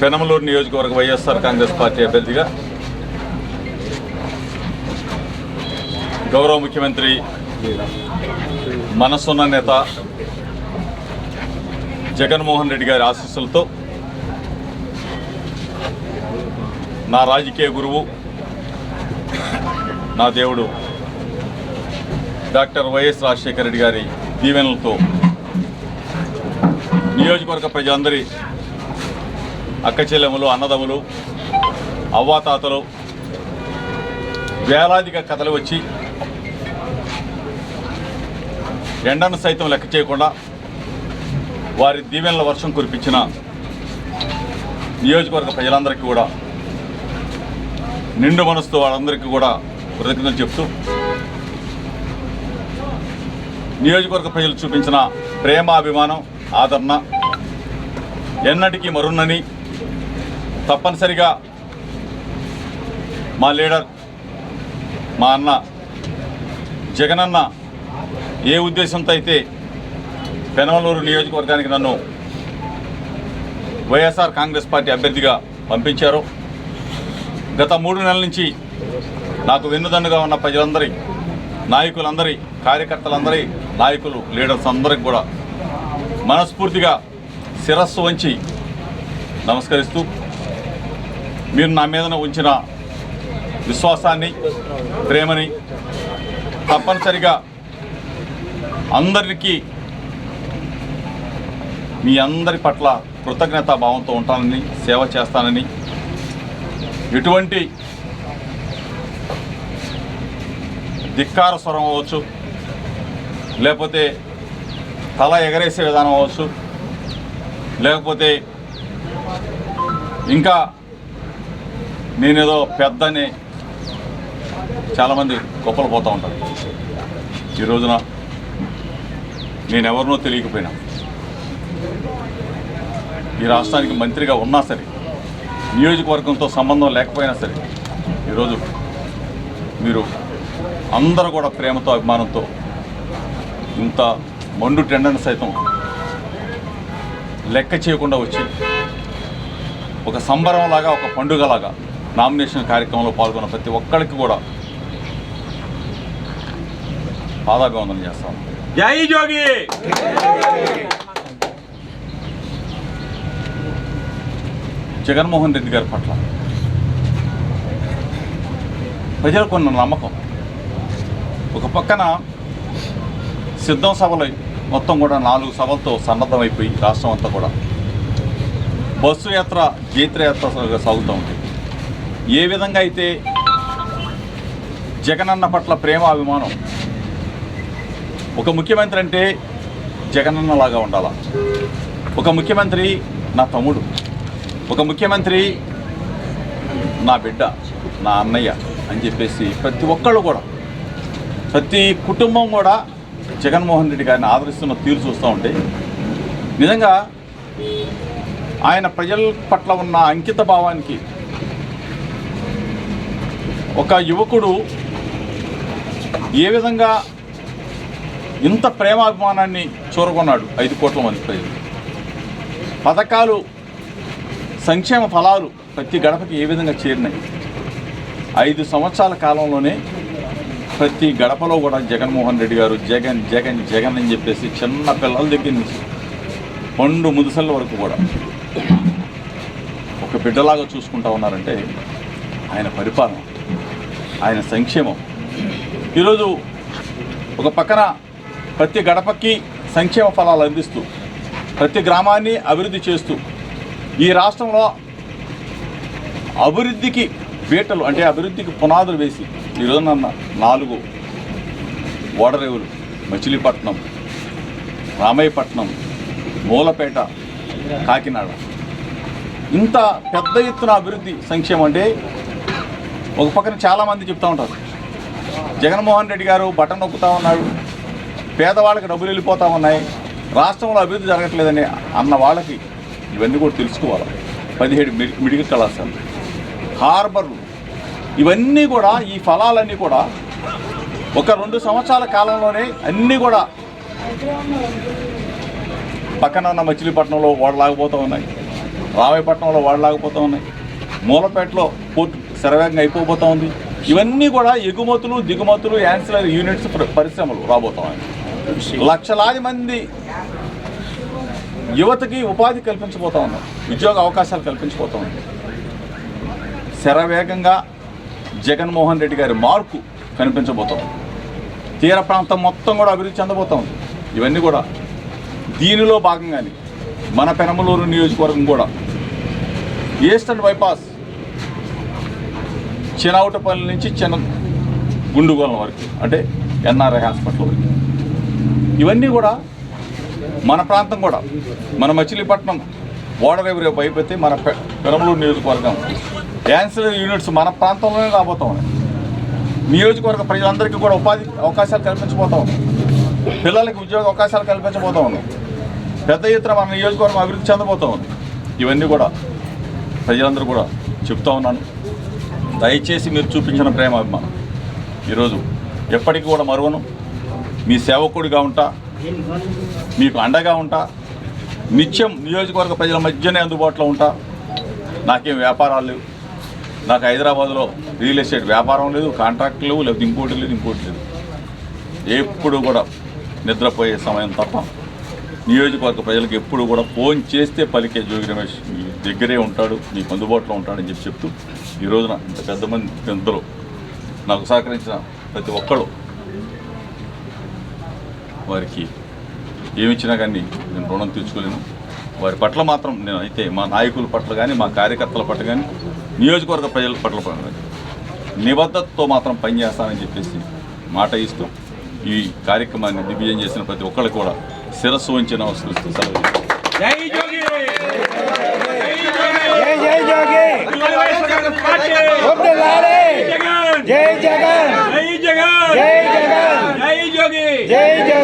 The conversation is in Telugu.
పెనమలూరు నియోజకవర్గ వైఎస్ఆర్ కాంగ్రెస్ పార్టీ అభ్యర్థిగా గౌరవ ముఖ్యమంత్రి మనసున్న నేత జగన్మోహన్ రెడ్డి గారి ఆశీస్సులతో నా రాజకీయ గురువు నా దేవుడు డాక్టర్ వైఎస్ రాజశేఖర రెడ్డి గారి దీవెనలతో నియోజకవర్గ ప్రజలందరి అక్కచెల్లెములు అన్నదమ్ములు అవ్వాతాతలు వేలాదిగా కథలు వచ్చి ఎండను సైతం లెక్క చేయకుండా వారి దీవెనల వర్షం కురిపించిన నియోజకవర్గ ప్రజలందరికీ కూడా నిండు మనసుతో వాళ్ళందరికీ కూడా కృతజ్ఞతలు చెప్తూ నియోజకవర్గ ప్రజలు చూపించిన ప్రేమ అభిమానం ఆదరణ ఎన్నటికీ మరున్నని తప్పనిసరిగా మా లీడర్ మా అన్న జగనన్న ఏ ఉద్దేశంతో అయితే పెనమలూరు నియోజకవర్గానికి నన్ను వైఎస్ఆర్ కాంగ్రెస్ పార్టీ అభ్యర్థిగా పంపించారో. గత మూడు నెలల నుంచి నాకు వెన్నుదన్నుగా ఉన్న ప్రజలందరి నాయకులందరి కార్యకర్తలందరి నాయకులు లీడర్స్ అందరికి కూడా మనస్ఫూర్తిగా శిరస్సు వంచి నమస్కరిస్తూ మీరు నా మీద ఉంచిన విశ్వాసాన్ని ప్రేమని తప్పనిసరిగా అందరికీ మీ అందరి పట్ల కృతజ్ఞతా భావంతో ఉంటానని సేవ చేస్తానని ఎటువంటి ధిక్కార స్వరం అవ్వచ్చు లేకపోతే తల ఎగరేసే విధానం అవ్వచ్చు. లేకపోతే ఇంకా నేనేదో పెద్దని చాలామంది గొప్పలు పోతూ ఉంటారు. ఈ రోజున నేను ఎవరినో తెలియకపోయినా ఈ రాష్ట్రానికి మంత్రిగా ఉన్నా సరే నియోజకవర్గంతో సంబంధం లేకపోయినా సరే ఈరోజు మీరు అందరూ కూడా ప్రేమతో అభిమానంతో ఇంత మండు టెండర్ని సైతం లెక్క చేయకుండా వచ్చి ఒక సంబరంలాగా ఒక పండుగలాగా నామినేషన్ కార్యక్రమంలో పాల్గొన్న ప్రతి ఒక్కరికి కూడా పాదాభివందనం చేస్తాం. జై జోగి! జగన్మోహన్ రెడ్డి గారి పట్ల ప్రజలకు ఉన్న నమ్మకం. ఒక పక్కన సిద్ధం సభలు మొత్తం కూడా నాలుగు సభలతో సన్నద్ధమైపోయి రాష్ట్రం అంతా కూడా. బస్సు యాత్ర జైత్రయాత్ర సాగుతూ ఉంటుంది ఏ విధంగా అయితే జగనన్న పట్ల ప్రేమ అభిమానం ఒక ముఖ్యమంత్రి అంటే జగనన్నలాగా ఉండాలా. ఒక ముఖ్యమంత్రి నా తమ్ముడు. ఒక ముఖ్యమంత్రి నా బిడ్డ నా అన్నయ్య అని చెప్పేసి ప్రతి ఒక్కళ్ళు కూడా ప్రతి కుటుంబం కూడా జగన్మోహన్ రెడ్డి గారిని ఆదరిస్తున్న తీరు చూస్తూ ఉంటే నిజంగా ఆయన ప్రజల పట్ల ఉన్న అంకిత భావానికి ఒక యువకుడు ఏ విధంగా ఇంత ప్రేమాభిమానాన్ని చూరగొన్నాడు ఐదు కోట్ల మంది ప్రజలు? పథకాలు సంక్షేమ ఫలాలు ప్రతి గడపకి ఏ విధంగా చేరినాయి? ఐదు సంవత్సరాల కాలంలోనే ప్రతి గడపలో కూడా జగన్మోహన్ రెడ్డి గారు జగన్ జగన్ జగన్ అని చెప్పేసి చిన్న పిల్లల దగ్గర నుంచి పండు ముదుసల వరకు కూడా ఒక బిడ్డలాగా చూసుకుంటా ఉన్నారంటే ఆయన పరిపాలన ఆయన సంక్షేమం. ఈరోజు ఒక పక్కన ప్రతి గడపకి సంక్షేమ ఫలాలు అందిస్తూ ప్రతి గ్రామాన్ని అభివృద్ధి చేస్తూ ఈ రాష్ట్రంలో అభివృద్ధికి బీటలు అంటే అభివృద్ధికి పునాదులు వేసి ఈరోజు నన్న నాలుగు ఓడరేవులు మచిలీపట్నం రామయ్యపట్నం మూలపేట కాకినాడ. ఇంత పెద్ద ఎత్తున అభివృద్ధి సంక్షేమం అంటే ఒక పక్కన చాలామంది చెప్తూ ఉంటారు. జగన్మోహన్ రెడ్డి గారు బటన్ నొక్కుతా ఉన్నాడు పేదవాళ్ళకి డబ్బులు వెళ్ళిపోతూ ఉన్నాయి రాష్ట్రంలో అభివృద్ధి జరగట్లేదని అన్న వాళ్ళకి ఇవన్నీ కూడా తెలుసుకోవాలి. పదిహేడు మెడికల్ కళాశాలలు హార్బర్లు ఇవన్నీ కూడా ఈ ఫలాలన్నీ కూడా ఒక రెండు సంవత్సరాల కాలంలోనే అన్నీ కూడా పక్కన ఉన్న మచిలీపట్నంలో ఓడలాగిపోతూ ఉన్నాయి. రామాయపట్నంలో ఓడలాగిపోతూ ఉన్నాయి. మూలపేటలో పోర్టు శరవేగంగా అయిపోబోతూ ఉంది. ఇవన్నీ కూడా ఎగుమతులు దిగుమతులు యాన్సిలరీ యూనిట్స్ పరిశ్రమలు రాబోతా ఉన్నాయి. లక్షలాది మంది యువతకి ఉపాధి కల్పించబోతా ఉన్నాం ఉద్యోగ అవకాశాలు కల్పించబోతా ఉన్నాం శరవేగంగా జగన్మోహన్ రెడ్డి గారి మార్పు కనిపించబోతాం తీర ప్రాంతం మొత్తం కూడా అభివృద్ధి చెందబోతుంది. ఇవన్నీ కూడా దీనిలో భాగంగానే మన పెనమలూరు నియోజకవర్గం కూడా. ఈస్టర్న్ బైపాస్ చినవుటపల్లి నుంచి చిన్న గుండుగోళం వరకు అంటే ఎన్ఆర్ఐ హాస్పిటల్ వరకు. ఇవన్నీ కూడా మన ప్రాంతం కూడా మన మచిలీపట్నం ఓడరేవు రేపు అయిపోతే మన పె- పెనమలూరు నియోజకవర్గం యాన్సిలరీ యూనిట్స్ మన ప్రాంతంలోనే రాబోతా ఉన్నాయి. నియోజకవర్గ ప్రజలందరికీ కూడా ఉపాధి అవకాశాలు కల్పించబోతా ఉన్నాం పిల్లలకి ఉద్యోగ అవకాశాలు కల్పించబోతా ఉన్నాం పెద్ద ఎత్తున మన నియోజకవర్గం అభివృద్ధి చెందబోతా ఉంది. ఇవన్నీ కూడా ప్రజలందరూ కూడా చెప్తా ఉన్నాను. దయచేసి మీరు చూపించిన ప్రేమ అభిమానం. ఈరోజు ఎప్పటికీ కూడా మరువను. మీ సేవకుడిగా ఉంటా. మీకు అండగా ఉంటా. నిత్యం నియోజకవర్గ ప్రజల మధ్యనే అందుబాటులో ఉంటా. నాకేం వ్యాపారాలు లేవు. నాకు హైదరాబాద్లో రియల్ ఎస్టేట్ వ్యాపారం లేదు కాంట్రాక్ట్ లేవు లేకపోతే ఇంకోటి లేదు ఇంకోటి లేదు. ఎప్పుడు కూడా నిద్రపోయే సమయం తప్ప నియోజకవర్గ ప్రజలకు ఎప్పుడు కూడా ఫోన్ చేస్తే పలికే జోగి రమేష్ మీ దగ్గరే ఉంటాడు మీకు అందుబాటులో ఉంటాడని చెప్పి చెప్తూ ఈ రోజున ఇంత పెద్ద మంది పెద్దలు నాకు సహకరించిన ప్రతి ఒక్కరు వారికి ఏమిచ్చినా కానీ నేను రుణం తీర్చుకోలేను. వారి పట్ల మాత్రం నేను అయితే మా నాయకుల పట్ల కానీ మా కార్యకర్తల పట్ల కానీ నియోజకవర్గ ప్రజల పట్ల నిబద్ధతతో మాత్రం పనిచేస్తానని చెప్పేసి మాట ఇస్తూ ఈ కార్యక్రమాన్ని దిగ్విజయం చేసిన ప్రతి ఒక్కరికి కూడా శిరస్సు వంచి నమస్కరిస్తూ సెలవు తీసుకుంటాను. జై జోగి! జై జై జోగి! జగన్ జగన్! జై జగన్! జై జగన్! జై జగన్! జై జోగి! జై